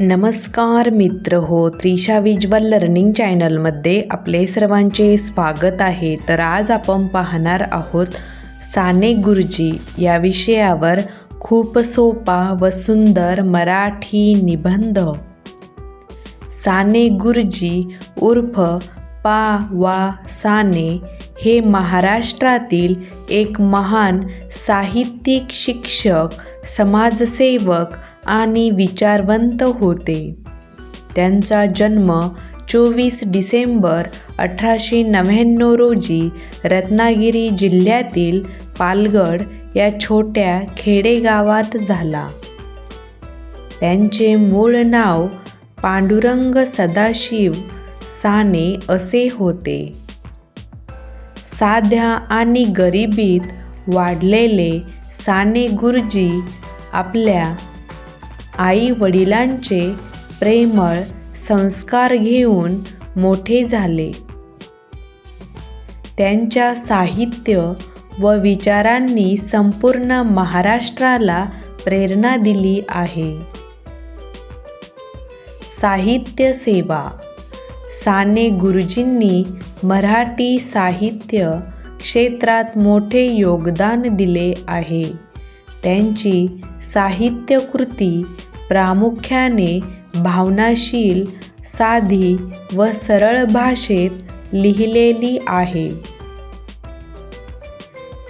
नमस्कार मित्र हो त्रिशा विज्वल लर्निंग चॅनलमध्ये आपले सर्वांचे स्वागत आहे. तर आज आपण पाहणार आहोत साने गुरुजी या विषयावर खूप सोपा व सुंदर मराठी निबंध. साने गुरुजी उर्फ पा वा साने हे महाराष्ट्रातील एक महान साहित्यिक शिक्षक समाजसेवक आणि विचारवंत होते. त्यांचा जन्म चोवीस डिसेंबर अठराशे नव्याण्णव रोजी रत्नागिरी जिल्ह्यातील पालगड या छोट्या खेडेगावात झाला. त्यांचे मूळ नाव पांडुरंग सदाशिव साने असे होते. साध्या आणि गरिबीत वाढलेले साने गुरुजी आपल्या आई वडिलांचे प्रेमळ संस्कार घेऊन मोठे झाले. त्यांच्या साहित्य व विचारांनी संपूर्ण महाराष्ट्राला प्रेरणा दिली आहे. साहित्य सेवा साने गुरुजींनी मराठी साहित्य क्षेत्रात मोठे योगदान दिले आहे. त्यांची साहित्यकृती प्रामुख्याने भावनाशील साधी व सरळ भाषेत लिहिलेली आहे.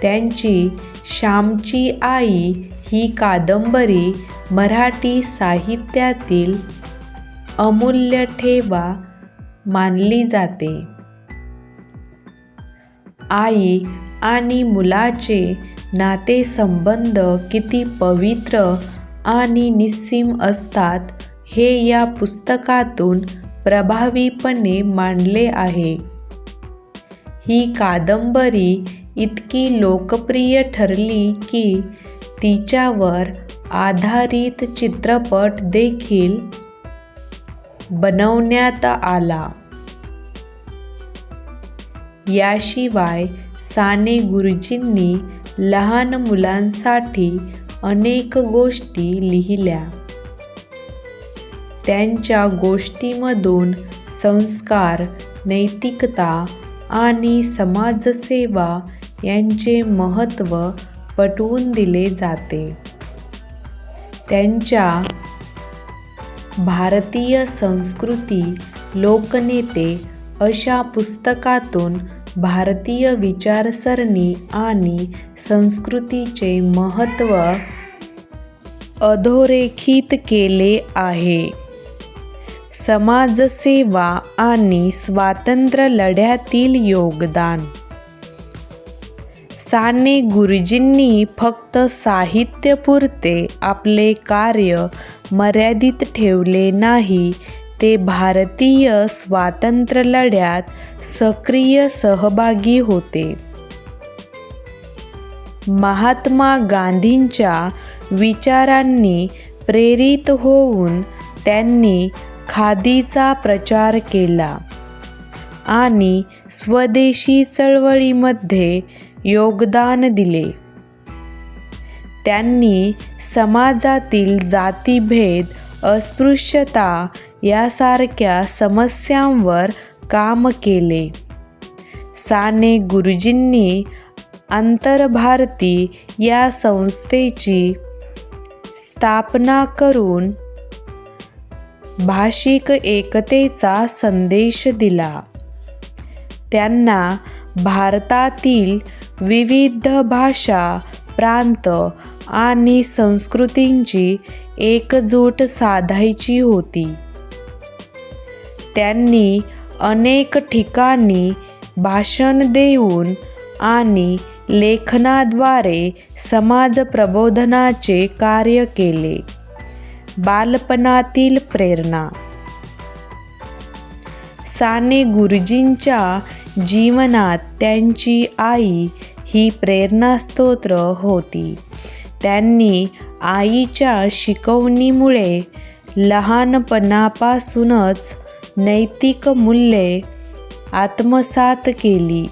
त्यांची श्यामची आई ही कादंबरी मराठी साहित्यातील अमूल्य ठेवा मानली जाते. आई आणि मुलाचे नातेसंबंध किती पवित्र आणि निस्सीम असतात हे या पुस्तकातून प्रभावीपणे मांडले आहे. ही कादंबरी इतकी लोकप्रिय ठरली की तिच्यावर आधारित चित्रपट देखील बनवण्यात आला. याशिवाय साने गुरुजींनी लहान मुलांसाठी अनेक गोष्टी लिहिल्या. त्यांच्या गोष्टीमधून संस्कार नैतिकता आणि समाजसेवा यांचे महत्त्व पटवून दिले जाते. त्यांच्या भारतीय संस्कृती लोकनेते अशा पुस्तकातून भारतीय विचारसरणी आणि संस्कृतीचे महत्त्व अधोरेखित केले आहे. समाजसेवा आणि स्वातंत्र्य लढ्यातील योगदान. साने गुरुजींनी फक्त साहित्यपुरते आपले कार्य मर्यादित ठेवले नाही ते भारतीय स्वातंत्र्य लढ्यात सक्रिय सहभागी होते. महात्मा गांधींच्या विचारांनी प्रेरित होऊन त्यांनी खादीचा प्रचार केला आणि स्वदेशी चळवळीमध्ये योगदान दिले. त्यांनी समाजातील जातीभेद अस्पृश्यता यासारख्या समस्यांवर काम केले. साने गुरुजींनी आंतरभारती या संस्थेची स्थापना करून भाषिक एकतेचा संदेश दिला. त्यांना भारतातील विविध भाषा प्रांत आणि संस्कृतींची एकजूट साधायची होती. त्यांनी अनेक ठिकाणी भाषण देऊन आणि लेखनाद्वारे समाज प्रबोधनाचे कार्य केले. बालपणातील प्रेरणा. साने गुरुजींच्या जीवनात त्यांची आई ही प्रेरणास्तोत्र होती. त्यांनी आईच्या शिकवणीमुळे लहानपणापासूनच नैतिक मूल्ये आत्मसात केली.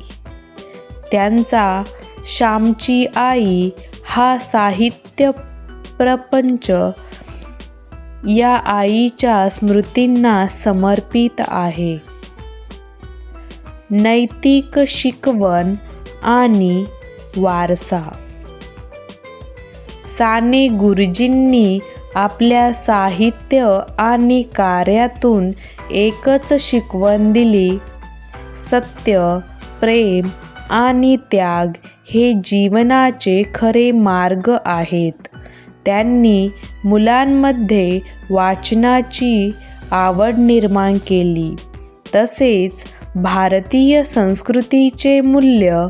त्यांचा श्यामची आई हा साहित्य प्रपंच या आईच्या स्मृतींना समर्पित आहे. नैतिक शिकवण आणि वारसा. साने गुरुजींनी आपल्या साहित्य आणि कार्यातून एकच शिकवण दिली. सत्य प्रेम आणि त्याग हे जीवनाचे खरे मार्ग आहेत. त्यांनी मुलांमध्ये वाचनाची आवड निर्माण केली. तसेच भारतीय संस्कृतीचे मूल्य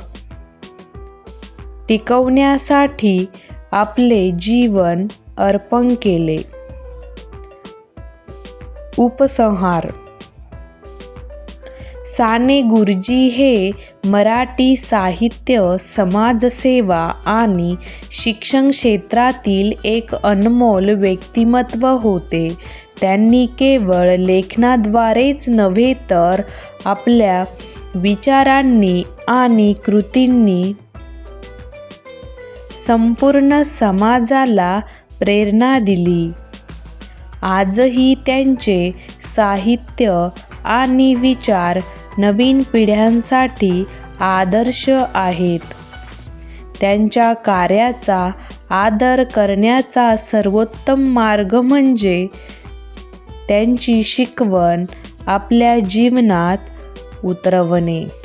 टिकवण्यासाठी आपले जीवन अर्पण केले. उपसंहार. साने गुरुजी हे मराठी साहित्य समाजसेवा आणि शिक्षण क्षेत्रातील एक अनमोल व्यक्तिमत्व होते. त्यांनी केवळ लेखनाद्वारेच नव्हे तर आपल्या विचारांनी आणि कृतींनी संपूर्ण समाजाला प्रेरणा दिली. आजही त्यांचे साहित्य आणि विचार नवीन पिढ्यांसाठी आदर्श आहेत. त्यांच्या कार्याचा आदर करण्याचा सर्वोत्तम मार्ग म्हणजे त्यांची शिकवण आपल्या जीवनात उतरवणे.